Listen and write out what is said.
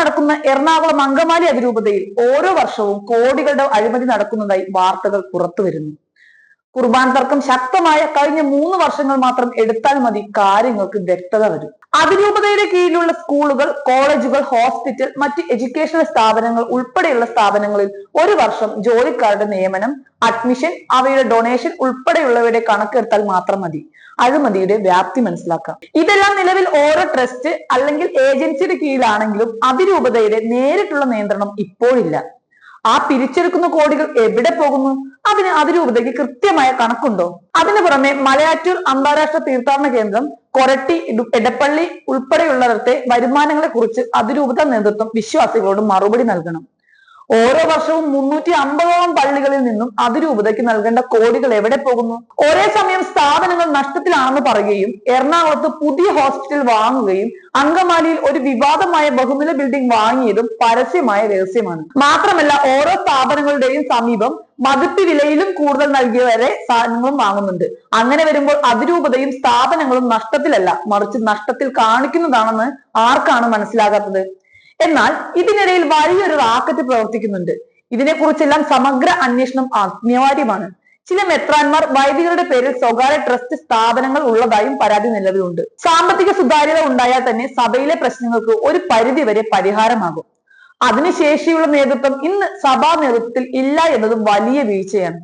നടക്കുന്ന എറണാകുളം അങ്കമാലി അതിരൂപതയിൽ ഓരോ വർഷവും കോടികളുടെ അഴിമതി നടക്കുന്നതായി വാർത്തകൾ പുറത്തു വരുന്നു. കുർബാൻ തർക്കം ശക്തമായ കഴിഞ്ഞ മൂന്ന് വർഷങ്ങൾ മാത്രം എടുത്താൽ മതി കാര്യങ്ങൾക്ക് വ്യക്തത വരും. അതിരൂപതയുടെ കീഴിലുള്ള സ്കൂളുകൾ കോളേജുകൾ ഹോസ്പിറ്റൽ മറ്റ് എഡ്യൂക്കേഷണൽ സ്ഥാപനങ്ങൾ ഉൾപ്പെടെയുള്ള സ്ഥാപനങ്ങളിൽ ഒരു വർഷം ജോലിക്കാരുടെ നിയമനം അഡ്മിഷൻ അവയുടെ ഡൊണേഷൻ ഉൾപ്പെടെയുള്ളവയുടെ കണക്കെടുത്താൽ മാത്രം മതി. അഴിമതിയുടെ വ്യാപ്തി മനസ്സിലാക്കാം. ഇതെല്ലാം നിലവിൽ ഓരോ ട്രസ്റ്റ് അല്ലെങ്കിൽ ഏജൻസിയുടെ കീഴിലാണെങ്കിലും അതിരൂപതയുടെ നേരിട്ടുള്ള നിയന്ത്രണം ഇപ്പോഴില്ല. ആ പിരിച്ചെടുക്കുന്ന കോടികൾ എവിടെ പോകുന്നു? അതിന് അതിരൂപതയ്ക്ക് കൃത്യമായ കണക്കുണ്ടോ? അതിനു പുറമെ മലയാറ്റൂർ അന്താരാഷ്ട്ര തീർത്ഥാടന കേന്ദ്രം കൊരട്ടി എടപ്പള്ളി ഉൾപ്പെടെയുള്ളവരുടെ വരുമാനങ്ങളെ കുറിച്ച് അതിരൂപത നേതൃത്വം വിശ്വാസികളോട് മറുപടി നൽകണം. ഓരോ വർഷവും മുന്നൂറ്റി അമ്പതോളം പള്ളികളിൽ നിന്നും അതിരൂപതയ്ക്ക് നൽകേണ്ട കോടികൾ എവിടെ പോകുന്നു? ഒരേ സമയം സ്ഥാപനങ്ങൾ നഷ്ടത്തിലാണെന്ന് പറയുകയും എറണാകുളത്ത് പുതിയ ഹോസ്പിറ്റൽ വാങ്ങുകയും അങ്കമാലിയിൽ ഒരു വിവാദമായ ബഹുനില ബിൽഡിംഗ് വാങ്ങിയതും പരസ്യമായ രഹസ്യമാണ്. മാത്രമല്ല ഓരോ സ്ഥാപനങ്ങളുടെയും സമീപം മതിപ്പ് വിലയിലും കൂടുതൽ നൽകിയവരെ സാധനങ്ങളും വാങ്ങുന്നുണ്ട്. അങ്ങനെ വരുമ്പോൾ അതിരൂപതയും സ്ഥാപനങ്ങളും നഷ്ടത്തിലല്ല മറിച്ച് നഷ്ടത്തിൽ കാണിക്കുന്നതാണെന്ന് ആർക്കാണ് മനസ്സിലാകാത്തത്? എന്നാൽ ഇതിനിടയിൽ വലിയൊരു റാക്കറ്റ് പ്രവർത്തിക്കുന്നുണ്ട്. ഇതിനെക്കുറിച്ചെല്ലാം സമഗ്ര അന്വേഷണം അനിവാര്യമാണ് ചില മെത്രാന്മാർ വൈദികരുടെ പേരിൽ സ്വകാര്യ ട്രസ്റ്റ് സ്ഥാപനങ്ങൾ ഉള്ളതായും പരാതി നിലവിലുണ്ട്. സാമ്പത്തിക സുതാര്യത ഉണ്ടായാൽ തന്നെ സഭയിലെ പ്രശ്നങ്ങൾക്ക് ഒരു പരിധി വരെ പരിഹാരമാകും. അതിനുശേഷിയുള്ള നേതൃത്വം ഇന്ന് സഭാ നേതൃത്വത്തിൽ ഇല്ല എന്നതും വലിയ വീഴ്ചയാണ്.